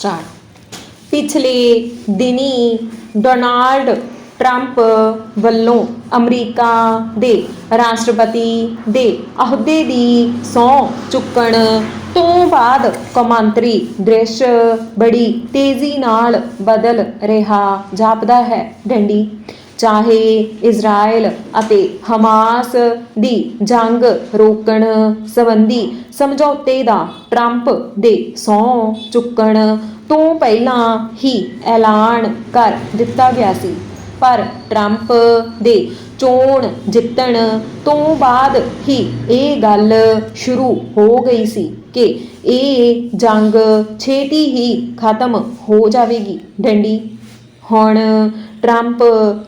Start ਪਿਛਲੇ ਦਿਨੀ Donald Trump ਵੱਲੋਂ ਅਮਰੀਕਾ ਦੇ ਰਾਸ਼ਟਰਪਤੀ ਦੇ ਅਹੁਦੇ ਦੀ ਸਹੁੰ ਚੁੱਕਣ ਤੋਂ ਬਾਅਦ ਕੌਮਾਂਤਰੀ ਦ੍ਰਿਸ਼ ਬੜੀ ਤੇਜ਼ੀ ਨਾਲ ਬਦਲ ਰਿਹਾ ਜਾਪਦਾ ਹੈ ਡੰਡੀ। ਚਾਹੇ ਇਜ਼ਰਾਈਲ ਅਤੇ ਹਮਾਸ ਦੀ ਜੰਗ ਰੋਕਣ ਸੰਬੰਧੀ ਸਮਝੌਤੇ ਦਾ ਟਰੰਪ ਦੇ ਸਹੁੰ ਚੁੱਕਣ ਤੋਂ ਪਹਿਲਾਂ ਹੀ ਐਲਾਨ ਕਰ ਦਿੱਤਾ ਗਿਆ ਸੀ। ਪਰ ਟਰੰਪ ਦੇ ਚੋਣ ਜਿੱਤਣ ਤੋਂ ਬਾਅਦ ਹੀ ਇਹ ਗੱਲ ਸ਼ੁਰੂ ਹੋ ਗਈ ਸੀ ਕਿ ਇਹ ਜੰਗ ਛੇਤੀ ਹੀ ਖਤਮ ਹੋ ਜਾਵੇਗੀ। ਡੰਡੀ, ਹੁਣ ਟਰੰਪ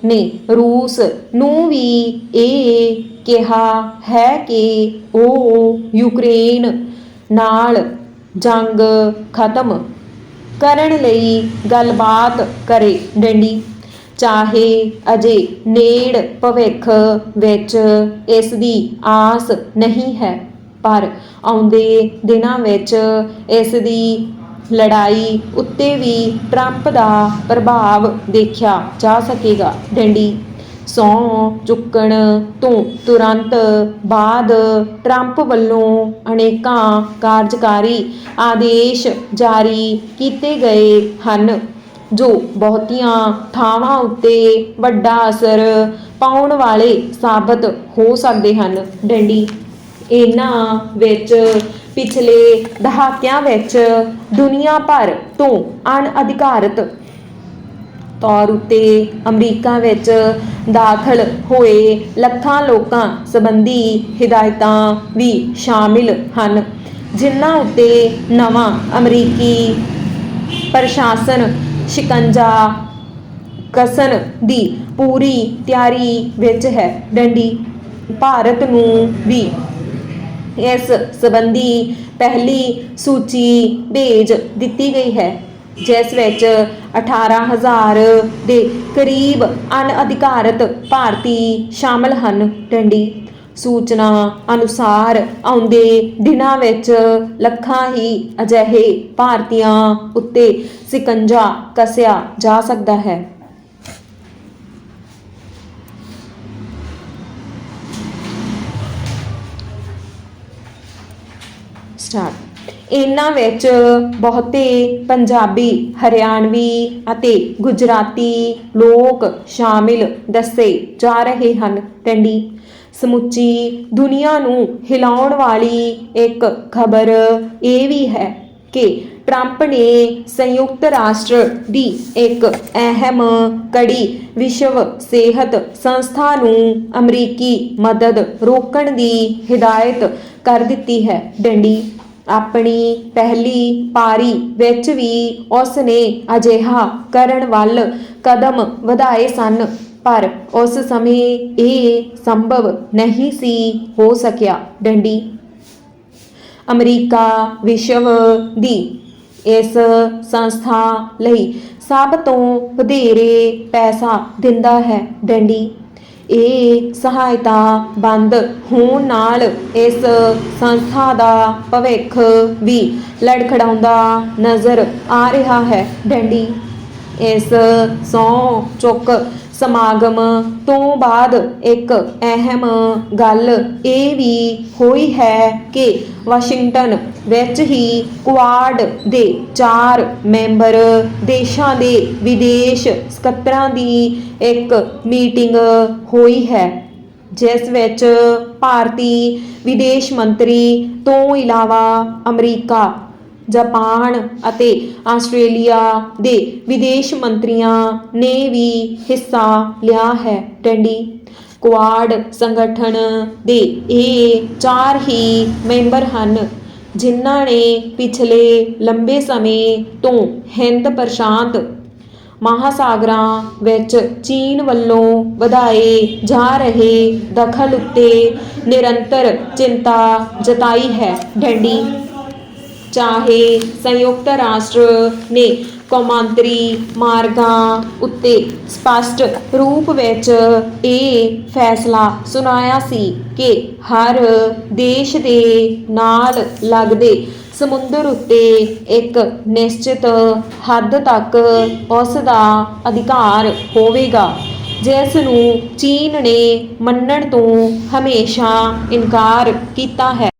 ਨੇ ਰੂਸ ਨੂੰ ਵੀ ਇਹ ਕਿਹਾ ਹੈ ਕਿ ਉਹ ਯੂਕਰੇਨ ਨਾਲ ਜੰਗ ਖਤਮ ਕਰਨ ਲਈ ਗੱਲਬਾਤ ਕਰੇ ਡੰਡੀ। ਚਾਹੇ ਅਜੇ ਨੇੜ ਭਵਿੱਖ ਵਿੱਚ ਇਸ ਦੀ ਆਸ ਨਹੀਂ ਹੈ, ਪਰ ਆਉਂਦੇ ਦਿਨਾਂ ਵਿੱਚ ਇਸ ਦੀ ਲੜਾਈ ਉੱਤੇ ਵੀ ਟਰੰਪ ਦਾ ਪ੍ਰਭਾਵ ਦੇਖਿਆ ਜਾ ਸਕੇਗਾ। ਡੰਡੀ, ਸਹੁੰ ਚੁੱਕਣ ਤੋਂ ਤੁਰੰਤ ਬਾਅਦ ਟਰੰਪ ਵੱਲੋਂ ਅਨੇਕਾਂ ਕਾਰਜਕਾਰੀ ਆਦੇਸ਼ ਜਾਰੀ ਕੀਤੇ ਗਏ ਹਨ, ਜੋ ਬਹੁਤੀਆਂ ਥਾਵਾਂ ਉੱਤੇ ਵੱਡਾ ਅਸਰ ਪਾਉਣ ਵਾਲੇ ਸਾਬਤ ਹੋ ਸਕਦੇ ਹਨ। ਡੰਡੀ ਇਹਨਾਂ ਵਿੱਚ ਪਿਛਲੇ ਦਹਾਕਿਆਂ ਵਿੱਚ ਦੁਨੀਆ ਭਰ ਤੋਂ ਅਣਅਧਿਕਾਰਤ ਤੌਰ ਉੱਤੇ ਅਮਰੀਕਾ ਵਿੱਚ ਦਾਖਲ ਹੋਏ ਲੱਖਾਂ ਲੋਕਾਂ ਸੰਬੰਧੀ ਹਦਾਇਤਾਂ ਵੀ ਸ਼ਾਮਿਲ ਹਨ, ਜਿਨ੍ਹਾਂ ਉੱਤੇ ਨਵਾਂ ਅਮਰੀਕੀ ਪ੍ਰਸ਼ਾਸਨ ਸ਼ਿਕੰਜਾ ਕਸਨ ਦੀ ਪੂਰੀ ਤਿਆਰੀ ਵਿੱਚ ਹੈ। ਡੰਡੀ, ਭਾਰਤ ਨੂੰ ਵੀ ਇਸ ਸੰਬੰਧੀ ਪਹਿਲੀ ਸੂਚੀ ਭੇਜ ਦਿੱਤੀ ਗਈ ਹੈ, ਜਿਸ ਵਿੱਚ 18000 ਦੇ ਕਰੀਬ ਅਣਅਧਿਕਾਰਤ ਭਾਰਤੀ ਸ਼ਾਮਲ ਹਨ। ਡੰਡੀ ਸੂਚਨਾ ਅਨੁਸਾਰ ਆਉਂਦੇ ਦਿਨਾਂ ਵਿੱਚ ਲੱਖਾਂ ਹੀ ਅਜਿਹੇ ਭਾਰਤੀਆਂ ਉੱਤੇ ਸਿਕੰਜਾ ਕੱਸਿਆ ਜਾ ਸਕਦਾ ਹੈ। ਸਟਾਰਟ। ਇਹਨਾਂ ਵਿੱਚ ਬਹੁਤੇ ਪੰਜਾਬੀ, ਹਰਿਆਣਵੀ ਅਤੇ ਗੁਜਰਾਤੀ ਲੋਕ ਸ਼ਾਮਿਲ ਦੱਸੇ ਜਾ ਰਹੇ ਹਨ। ਟੰਡੀ ਸਮੁੱਚੀ ਦੁਨੀਆ ਨੂੰ ਹਿਲਾਉਣ ਵਾਲੀ ਇੱਕ ਖਬਰ ਇਹ ਵੀ ਹੈ ਕਿ ਟਰੰਪ ਨੇ ਸੰਯੁਕਤ ਰਾਸ਼ਟਰ ਦੀ ਇੱਕ ਅਹਿਮ ਕੜੀ ਵਿਸ਼ਵ ਸਿਹਤ ਸੰਸਥਾ ਨੂੰ ਅਮਰੀਕੀ ਮਦਦ ਰੋਕਣ ਦੀ ਹਦਾਇਤ ਕਰ ਦਿੱਤੀ ਹੈ। ਡੰਡੀ ਆਪਣੀ ਪਹਿਲੀ ਪਾਰੀ ਵਿੱਚ ਵੀ ਉਸ ਨੇ ਅਜਿਹਾ ਕਰਨ ਵੱਲ ਕਦਮ ਵਧਾਏ ਸਨ, ਪਰ ਉਸ ਸਮੇਂ ਇਹ ਸੰਭਵ ਨਹੀਂ ਸੀ ਹੋ ਸਕਿਆ। ਡੰਡੀ। ਅਮਰੀਕਾ ਵਿਸ਼ਵ ਦੀ ਇਸ ਸੰਸਥਾ ਲਈ ਸਭ ਤੋਂ ਵਧੇਰੇ ਪੈਸਾ ਦਿੰਦਾ ਹੈ। ਡੰਡੀ। ਇਹ ਸਹਾਇਤਾ ਬੰਦ ਹੋਣ ਨਾਲ ਇਸ ਸੰਸਥਾ ਦਾ ਭਵਿੱਖ ਵੀ ਲੜਖੜਾਉਂਦਾ ਨਜ਼ਰ ਆ ਰਿਹਾ ਹੈ। ਡੰਡੀ ਇਸ ਸੌ ਚੁੱਕ ਸਮਾਗਮ ਤੋਂ ਬਾਅਦ ਇੱਕ ਅਹਿਮ ਗੱਲ ਇਹ ਵੀ ਹੋਈ ਹੈ ਕਿ ਵਾਸ਼ਿੰਗਟਨ ਵਿੱਚ ਹੀ ਕੁਆਡ ਦੇ ਚਾਰ ਮੈਂਬਰ ਦੇਸ਼ਾਂ ਦੇ ਵਿਦੇਸ਼ ਸਕੱਤਰਾਂ ਦੀ ਇੱਕ ਮੀਟਿੰਗ ਹੋਈ ਹੈ, ਜਿਸ ਵਿੱਚ ਭਾਰਤੀ ਵਿਦੇਸ਼ ਮੰਤਰੀ ਤੋਂ ਇਲਾਵਾ ਅਮਰੀਕਾ ਜਾਪਾਨ ਅਤੇ ਆਸਟ੍ਰੇਲੀਆ ਦੇ ਵਿਦੇਸ਼ ਮੰਤਰੀਆਂ ਨੇ ਵੀ ਹਿੱਸਾ ਲਿਆ ਹੈ, ਟੰਡੀ। ਕੁਆਡ ਸੰਗਠਨ ਦੇ ਇਹ ਚਾਰ ਹੀ ਮੈਂਬਰ ਹਨ, ਜਿਨ੍ਹਾਂ ਨੇ ਪਿਛਲੇ ਲੰਬੇ ਸਮੇਂ ਤੋਂ ਹਿੰਦ ਪ੍ਰਸ਼ਾਂਤ ਮਹਾਸਾਗਰਾਂ ਵਿੱਚ ਚੀਨ ਵੱਲੋਂ ਵਧਾਏ ਜਾ ਰਹੇ ਦਖਲ ਉੱਤੇ ਨਿਰੰਤਰ ਚਿੰਤਾ ਜਤਾਈ ਹੈ ਡੈਂਡੀ ਚਾਹੇ ਸੰਯੁਕਤ ਰਾਸ਼ਟਰ ਨੇ ਕੌਮਾਂਤਰੀ ਮਾਰਗਾਂ ਉੱਤੇ ਸਪਸ਼ਟ ਰੂਪ ਵਿੱਚ ਇਹ ਫੈਸਲਾ ਸੁਣਾਇਆ ਸੀ ਕਿ ਹਰ ਦੇਸ਼ ਦੇ ਨਾਲ ਲੱਗਦੇ ਸਮੁੰਦਰ ਉੱਤੇ ਇੱਕ ਨਿਸ਼ਚਿਤ ਹੱਦ ਤੱਕ ਉਸ ਦਾ ਅਧਿਕਾਰ ਹੋਵੇਗਾ, ਜਿਸ ਨੂੰ ਚੀਨ ਨੇ ਮੰਨਣ ਤੋਂ ਹਮੇਸ਼ਾ ਇਨਕਾਰ ਕੀਤਾ ਹੈ।